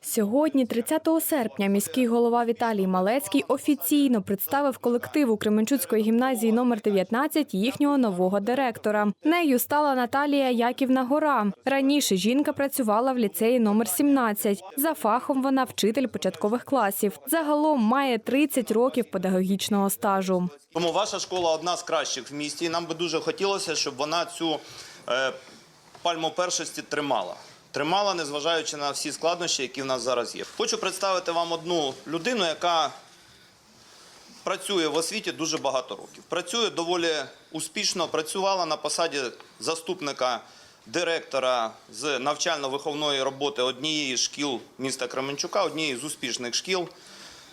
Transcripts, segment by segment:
Сьогодні, 30 серпня, міський голова Віталій Малецький офіційно представив колективу Кременчуцької гімназії номер 19 їхнього нового директора. Нею стала Наталія Яківна Гора. Раніше жінка працювала в ліцеї номер 17. За фахом вона вчитель початкових класів. Загалом має 30 років педагогічного стажу. Тому ваша школа одна з кращих в місті, нам би дуже хотілося, щоб вона цю е, пальму першості тримала. Тримала, незважаючи на всі складнощі, які в нас зараз є. Хочу представити вам одну людину, яка працює в освіті дуже багато років. Працює доволі успішно, працювала на посаді заступника директора з навчально-виховної роботи однієї шкіл міста Кременчука, однієї з успішних шкіл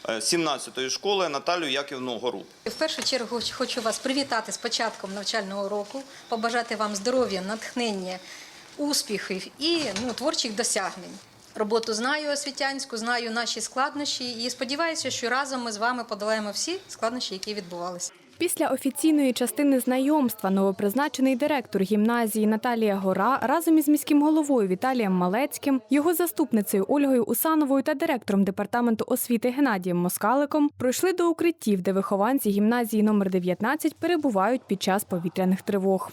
е, 17-ї школи Наталю Яківну Гору. В першу чергу хочу вас привітати з початком навчального року, побажати вам здоров'я, натхнення, успіхів і ну, творчих досягнень. Роботу знаю освітянську, знаю наші складнощі і сподіваюся, що разом ми з вами подолаємо всі складнощі, які відбувалися. Після офіційної частини знайомства новопризначений директор гімназії Наталія Гора разом із міським головою Віталієм Малецьким, його заступницею Ольгою Усановою та директором департаменту освіти Геннадієм Москаликом пройшли до укриттів, де вихованці гімназії номер 19 перебувають під час повітряних тривог.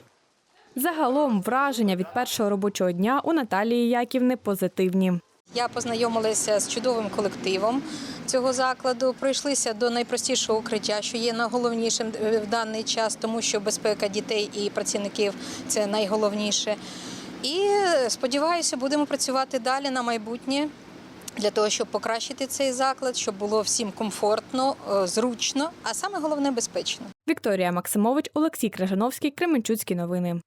Загалом враження від першого робочого дня у Наталії Яківни позитивні. Я познайомилася з чудовим колективом цього закладу. Пройшлися до найпростішого укриття, що є найголовнішим е, в даний час, тому що безпека дітей і працівників це найголовніше. І е, сподіваюся, будемо працювати далі на майбутнє. Для того щоб покращити цей заклад, щоб було всім комфортно, е, зручно, а саме головне безпечно. Вікторія Максимович, Олексій Крижановський, Кременчуцькі новини.